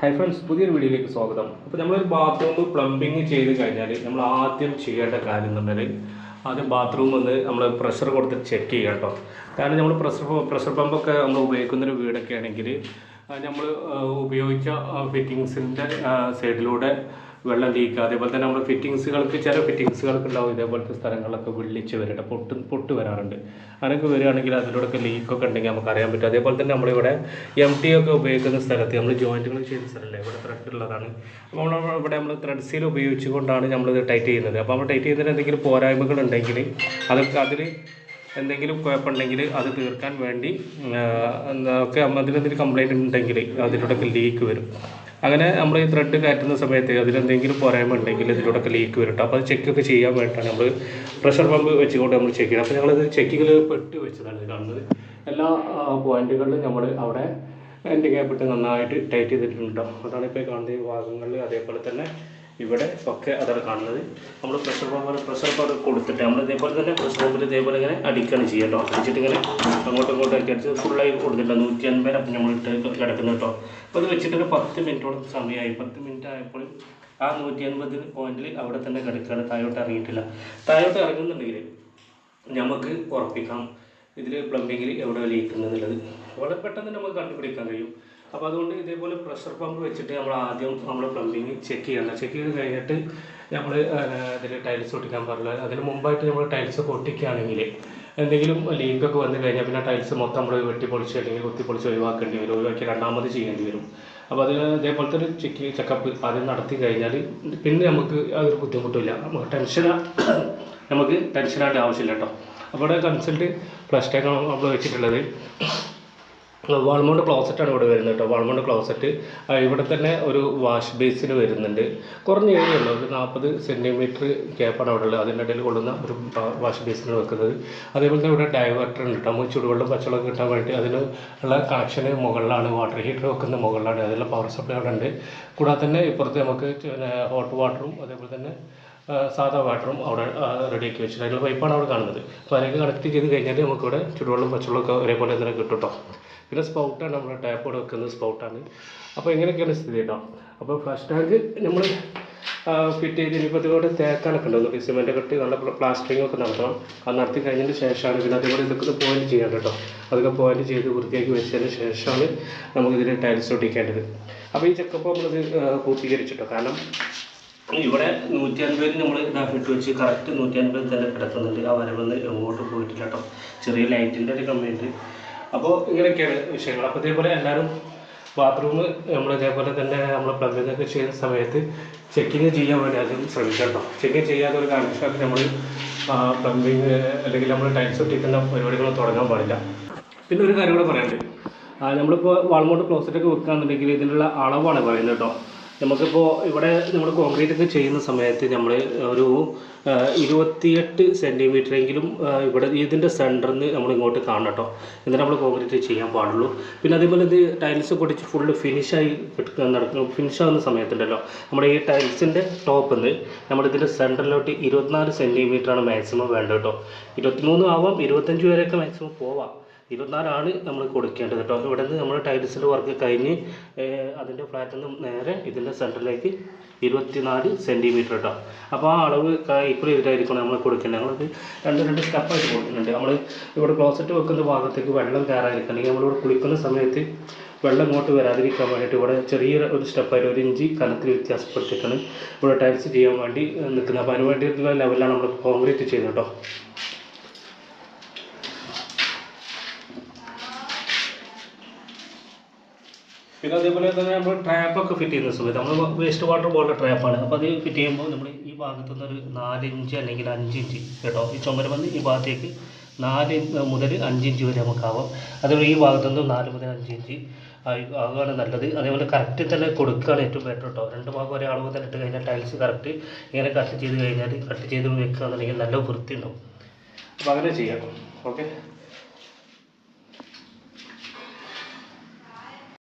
Hi friends പുതിയൊരു വീഡിയോയിലേക്ക് സ്വാഗതം. അപ്പോൾ നമ്മളൊരു ബാത്റൂം പ്ലംബിങ് ചെയ്ത് കഴിഞ്ഞാൽ നമ്മൾ ആദ്യം ചെയ്യേണ്ട കാര്യം എന്ന് പറഞ്ഞാൽ ആദ്യം ബാത്റൂം ഒന്ന് നമ്മൾ പ്രഷർ കൊടുത്ത് ചെക്ക് ചെയ്യുക കേട്ടോ കാരണം നമ്മൾ പ്രഷർ പ്രഷർ പമ്പൊക്കെ നമ്മൾ ഉപയോഗിക്കുന്നൊരു വീടൊക്കെ ആണെങ്കിൽ നമ്മൾ ഉപയോഗിച്ച ഫിറ്റിങ്സിന്റെ സൈഡിലൂടെ വെള്ളം ലീക്ക്. അതേപോലെ തന്നെ നമ്മൾ ഫിറ്റിങ്സുകൾക്ക് ചില ഫിറ്റിങ്സുകൾക്ക് ഉണ്ടാവും. ഇതേപോലത്തെ സ്ഥലങ്ങളിലൊക്കെ വിളിച്ച് വരട്ടെ. പൊട്ട് പൊട്ട് വരാറുണ്ട്. അങ്ങനെയൊക്കെ വരികയാണെങ്കിൽ അതിലൂടെയൊക്കെ ലീക്കൊക്കെ ഉണ്ടെങ്കിൽ നമുക്ക് അറിയാൻ പറ്റും. അതേപോലെ തന്നെ നമ്മളിവിടെ എം ടി ഒക്കെ ഉപയോഗിക്കുന്ന സ്ഥലത്ത് നമ്മൾ ജോയിന്റുകൾ ചെയ്യുന്ന സ്ഥലമല്ലേ ഇവിടെ ത്രെഡ് ഉള്ളതാണ്. അപ്പോൾ നമ്മൾ ഇവിടെ നമ്മൾ ത്രെഡ് സീൽ ഉപയോഗിച്ചുകൊണ്ടാണ് നമ്മൾ ഇത് ടൈറ്റ് ചെയ്യുന്നത്. അപ്പോൾ നമ്മൾ ടൈറ്റ് ചെയ്യുന്നതിന് എന്തെങ്കിലും പോരായ്മകൾ ഉണ്ടെങ്കിൽ അതൊക്കെ അതിൽ എന്തെങ്കിലും കുഴപ്പമുണ്ടെങ്കിൽ അത് തീർക്കാൻ വേണ്ടി ഒക്കെ അതിലെന്തെങ്കിലും കംപ്ലൈന്റ് ഉണ്ടെങ്കിൽ അതിലൂടെയൊക്കെ ലീക്ക് വരും. അങ്ങനെ നമ്മൾ ഈ ത്രെഡ് കയറ്റുന്ന സമയത്ത് അതിലെന്തെങ്കിലും പോരായ്മ ഉണ്ടെങ്കിൽ ഇതിലൂടെയൊക്കെ ലീക്ക് വരും അപ്പോൾ അത് ചെക്കൊക്കെ ചെയ്യാൻ വേണ്ടിയിട്ടാണ് നമ്മൾ പ്രഷർ പമ്പ് വെച്ചുകൊണ്ട് നമ്മൾ ചെക്ക് ചെയ്യുന്നത്. അപ്പോൾ ഞങ്ങളത് ചെക്കിങ്ങിൽ പെട്ട് വെച്ചതാണ് കാണുന്നത്. എല്ലാ പോയിന്റുകളിലും നമ്മൾ അവിടെ എന്റെ ഗ്യാപ്പിട്ട് നന്നായിട്ട് ടൈറ്റ് ചെയ്തിട്ടുണ്ട് അതാണ് ഇപ്പോൾ കാണുന്ന ഈ ഭാഗങ്ങളിൽ അതേപോലെ തന്നെ ഇവിടെ ഒക്കെ അതാണ് കാണുന്നത്. നമ്മൾ പ്രഷർ പമ്പ് പ്രഷർ പമ്പ് കൊടുത്തിട്ട് നമ്മൾ ഇതേപോലെ തന്നെ പ്രഷർ പമ്പിൽ ഇതേപോലെ ഇങ്ങനെ അടിക്കുകയാണ് ചെയ്യുക കേട്ടോ. അടിച്ചിട്ട് ഇങ്ങനെ അങ്ങോട്ടും ഇങ്ങോട്ടും ഒക്കെ അടിച്ച് ഫുള്ളായി കൊടുത്തില്ല നൂറ്റി അൻപത് അപ്പം നമ്മൾ ഇട്ട് കിടക്കുന്നത് കേട്ടോ. അപ്പോൾ അത് വെച്ചിട്ട് ഒരു പത്ത് മിനിറ്റോളം സമയമായി പത്ത് മിനിറ്റ് ആയപ്പോൾ ആ നൂറ്റി അൻപത് പോയിന്റിൽ അവിടെ തന്നെ കിടക്കുകയാണ് താഴോട്ട് ഇറങ്ങിയിട്ടില്ല. താഴോട്ട് ഇറങ്ങുന്നുണ്ടെങ്കിൽ നമുക്ക് ഉറപ്പിക്കാം. ഇതിൽ പ്ലംബിങ്ങിൽ എവിടെ ലീക്ക് എന്നുള്ളത് വളരെ പെട്ടെന്ന് നമുക്ക് കണ്ടുപിടിക്കാൻ കഴിയും. അപ്പോൾ അതുകൊണ്ട് ഇതേപോലെ പ്രഷർ പമ്പ് വെച്ചിട്ട് നമ്മൾ ആദ്യം നമ്മൾ പ്ലംബിങ് ചെക്ക് ചെയ്യണം ചെക്ക് ചെയ്ത് കഴിഞ്ഞിട്ട് നമ്മൾ അതിൽ ടൈൽസ് ഒട്ടിക്കാൻ പാടില്ല അതിന് മുമ്പായിട്ട് നമ്മൾ ടൈൽസ് ഒക്കെ ഒട്ടിക്കുകയാണെങ്കിൽ എന്തെങ്കിലും ലീക്കൊക്കെ വന്നു കഴിഞ്ഞാൽ പിന്നെ ടൈൽസ് മൊത്തം നമ്മൾ വെട്ടിപ്പൊളിച്ച് അല്ലെങ്കിൽ കുത്തിപ്പൊളിച്ച് ഒഴിവാക്കേണ്ടി വരും. ഒഴിവാക്കി രണ്ടാമത് ചെയ്യേണ്ടി വരും. അപ്പോൾ അതിന് ഇതേപോലത്തെ ഒരു ചെക്ക് ചെക്കപ്പ് ആദ്യം നടത്തി കഴിഞ്ഞാൽ പിന്നെ നമുക്ക് അതൊരു ബുദ്ധിമുട്ടില്ല. നമുക്ക് ടെൻഷൻ നമുക്ക് ടെൻഷനായിട്ട് ആവശ്യമില്ല കേട്ടോ. അപ്പോൾ കൺസൾട്ട് പ്ലസ് ടേക്കാണ് നമ്മൾ വെച്ചിട്ടുള്ളത്. വാൾമൗണ്ട് ക്ലോസറ്റാണ് ഇവിടെ വരുന്നത് കേട്ടോ. വാൾമൗണ്ട് ക്ലോസറ്റ് ഇവിടെ തന്നെ ഒരു വാഷ് ബേസിന് വരുന്നുണ്ട്. കുറഞ്ഞ ഏരിയ ഉള്ളൂ. ഒരു നാൽപ്പത് സെന്റിമീറ്റർ ഗ്യാപ്പാണ് അവിടെ ഉള്ളത്. അതിന്റെ ഇടയിൽ കൊള്ളുന്ന ഒരു വാഷ് ബേസിന് വെക്കുന്നത്. അതേപോലെ തന്നെ ഇവിടെ ഡൈവേർട്ടർ ഉണ്ട് കേട്ടോ. നമുക്ക് ചൂടുവെള്ളം പച്ചവെള്ളം കിട്ടാൻ വേണ്ടി അതിന് ഉള്ള കണക്ഷന് മുകളിലാണ് വാട്ടർ ഹീറ്റർ വെക്കുന്ന മുകളിലാണ്. അതിലുള്ള പവർ സപ്ലൈ അവിടെ ഉണ്ട്. കൂടാതെ തന്നെ ഇപ്പുറത്ത് നമുക്ക് ഹോട്ട് വാട്ടറും അതേപോലെ തന്നെ സാധാ വാട്ടറും അവിടെ റെഡിയാക്കി വെച്ചിട്ടുണ്ട്. അതിനുള്ള പൈപ്പാണ് അവിടെ കാണുന്നത്. അപ്പോൾ അതിലേക്ക് കണക്ട് ചെയ്ത് കഴിഞ്ഞാൽ നമുക്കിവിടെ ചുടുവെള്ളം പച്ചവെള്ളമൊക്കെ ഒരേപോലെ തന്നെ കിട്ടും കേട്ടോ. പിന്നെ സ്പൗട്ടാണ് നമ്മുടെ ടാപ്പ് ഇവിടെ വെക്കുന്നത് സ്പൗട്ടാണ്. അപ്പോൾ ഇങ്ങനെയൊക്കെയാണ് സ്ഥിതി കേട്ടോ. അപ്പോൾ ഫ്ലഷ് ടാങ്ക് നമ്മൾ ഫിറ്റ് ചെയ്ത് ഇനിയിപ്പോൾ അതുകൊണ്ട് തേക്കാനൊക്കെ ഉണ്ട്. സിമെന്റ് കെട്ടി നല്ല പ്ലാസ്റ്ററിംഗ് ഒക്കെ നടത്തണം. അത് നടത്തി കഴിഞ്ഞതിന് ശേഷമാണ് പിന്നെ അതുപോലെ ഇതൊക്കെ പോയിന്റ് ചെയ്യണം കേട്ടോ. അതൊക്കെ പോയിന്റ് ചെയ്ത് വൃത്തിയാക്കി വെച്ചതിന് ശേഷമാണ് നമുക്കിതിന് ടൈൽസ് ഒട്ടിക്കേണ്ടത്. അപ്പോൾ ഈ ചെക്കപ്പ് നമ്മളിത് പൂർത്തീകരിച്ചിട്ടോ. കാരണം ഇവിടെ നൂറ്റി അൻപതിൽ നമ്മൾ ഇതാക്കിട്ട് വെച്ച് കറക്റ്റ് നൂറ്റി അൻപതിൽ തന്നെ കിടക്കുന്നുണ്ട്. ആ വരവൊന്ന് എങ്ങോട്ട് പോയിട്ടില്ല കേട്ടോ. ചെറിയ ലൈറ്റിന്റെ ഒരു കമ്മിയുണ്ട്. അപ്പോൾ ഇങ്ങനെയൊക്കെയാണ് വിഷയങ്ങൾ. അപ്പോൾ ഇതേപോലെ എല്ലാവരും ബാത്റൂം നമ്മൾ ഇതേപോലെ തന്നെ നമ്മൾ പ്ലംബിംഗ് ഒക്കെ ചെയ്യുന്ന സമയത്ത് ചെക്കിങ് ചെയ്യാൻ വേണ്ടി ആദ്യം ശ്രമിക്കണം ചെക്കിങ് ചെയ്യാത്ത ഒരു കാരണവശാലും നമ്മൾ പ്ലംബിങ് അല്ലെങ്കിൽ നമ്മൾ ടൈൽസ് ഒട്ടിക്കുന്ന പരിപാടികൾ തുടങ്ങാൻ പാടില്ല. പിന്നെ ഒരു കാര്യം കൂടെ പറയാനുണ്ട്. നമ്മളിപ്പോൾ വാൾമോട്ട് ക്ലോസറ്റൊക്കെ വെക്കുകയാണെന്നുണ്ടെങ്കിൽ ഇതിനുള്ള അളവാണ് പറയുന്നത് കേട്ടോ. നമുക്കിപ്പോൾ ഇവിടെ നമ്മൾ കോൺക്രീറ്റ് ഒക്കെ ചെയ്യുന്ന സമയത്ത് നമ്മൾ ഒരു ഇരുപത്തിയെട്ട് സെന്റിമീറ്റർ എങ്കിലും ഇവിടെ ഇതിന്റെ സെന്ററിൽ നിന്ന് നമ്മൾ ഇങ്ങോട്ട് കാണണം കേട്ടോ എന്നിട്ട് നമ്മൾ കോൺക്രീറ്റ് ചെയ്യാൻ പാടുള്ളൂ. പിന്നെ അതേപോലെ ഇത് ടൈൽസ് പൊടിച്ച് ഫുള്ള് ഫിനിഷായി നടക്കും ഫിനിഷ് ആവുന്ന സമയത്തുണ്ടല്ലോ. നമ്മുടെ ഈ ടൈൽസിന്റെ ടോപ്പിൽ നിന്ന് നമ്മളിതിന്റെ സെന്ററിലോട്ട് ഇരുപത്തിനാല് സെന്റിമീറ്ററാണ് മാക്സിമം വേണ്ടത് കേട്ടോ ഇരുപത്തിമൂന്ന് ആവാം ഇരുപത്തഞ്ച് വരെയൊക്കെ മാക്സിമം പോവാം. ഇരുപത്തിനാലാണ് നമ്മൾ കൊടുക്കേണ്ടത്. കേട്ടോ ഇവിടെ നിന്ന് നമ്മൾ ടൈൽസിന്റെ വർക്ക് കഴിഞ്ഞ് അതിന്റെ ഫ്ലാറ്റിൽ നിന്ന് നേരെ ഇതിന്റെ സെന്ററിലേക്ക് ഇരുപത്തിനാല് സെന്റിമീറ്റർ കേട്ടോ അപ്പോൾ ആ അളവ് ഈക്വൽ ചെയ്തിട്ടായിരിക്കണം നമ്മൾ കൊടുക്കേണ്ടത്. നമ്മളത് രണ്ട് രണ്ട് സ്റ്റെപ്പായിട്ട് കൊടുക്കുന്നുണ്ട്. നമ്മൾ ഇവിടെ ക്ലോസറ്റ് വെക്കുന്ന ഭാഗത്തേക്ക് വെള്ളം കയറാതിരിക്കുക അല്ലെങ്കിൽ നമ്മളിവിടെ കുളിക്കുന്ന സമയത്ത് വെള്ളം ഇങ്ങോട്ട് വരാതിരിക്കാൻ വേണ്ടിയിട്ട് ഇവിടെ ചെറിയ ഒരു സ്റ്റെപ്പായിട്ട് ഒരു ഇഞ്ച് കനത്തിൽ വ്യത്യാസപ്പെടുത്തിയിട്ടാണ് ഇവിടെ ടൈൽസ് ചെയ്യാൻ വേണ്ടി നിൽക്കുന്നത്. അപ്പോൾ അതിന് വേണ്ടിയിട്ടുള്ള ലെവലാണ് നമ്മൾ കോൺക്രീറ്റ് ചെയ്യുന്നത് കേട്ടോ പിന്നെ അതേപോലെ തന്നെ നമ്മൾ ട്രാപ്പൊക്കെ ഫിറ്റ് ചെയ്യുന്ന സമയത്ത് നമ്മൾ വേസ്റ്റ് വാട്ടർ പോലുള്ള ട്രാപ്പാണ് അപ്പോൾ അത് ഫിറ്റ് ചെയ്യുമ്പോൾ നമ്മൾ ഈ ഭാഗത്തു നിന്ന് ഒരു നാല് ഇഞ്ച് അല്ലെങ്കിൽ അഞ്ച് ഇഞ്ച് കേട്ടോ ഈ ചുമര് വന്ന് ഈ ഭാഗത്തേക്ക് നാല് മുതൽ അഞ്ച് ഇഞ്ച് വരെ നമുക്കാവാം. അതുപോലെ ഈ ഭാഗത്തു നിന്ന് നാല് മുതൽ അഞ്ച് ഇഞ്ച് ആവുകയാണ് നല്ലത്. അതേപോലെ കറക്റ്റ് തന്നെ കൊടുക്കുകയാണ് ഏറ്റവും ബെറ്റർ കേട്ടോ രണ്ട് ഭാഗം ഒരേ അളവ് തന്നെ ഇട്ട് കഴിഞ്ഞാൽ ടൈൽസ് കറക്റ്റ് ഇങ്ങനെ കട്ട് ചെയ്ത് കഴിഞ്ഞാൽ കട്ട് ചെയ്ത് വെക്കുകയാണെന്നുണ്ടെങ്കിൽ നല്ല വൃത്തി ഉണ്ടാവും അപ്പോൾ അങ്ങനെ ചെയ്യാം. ഓക്കെ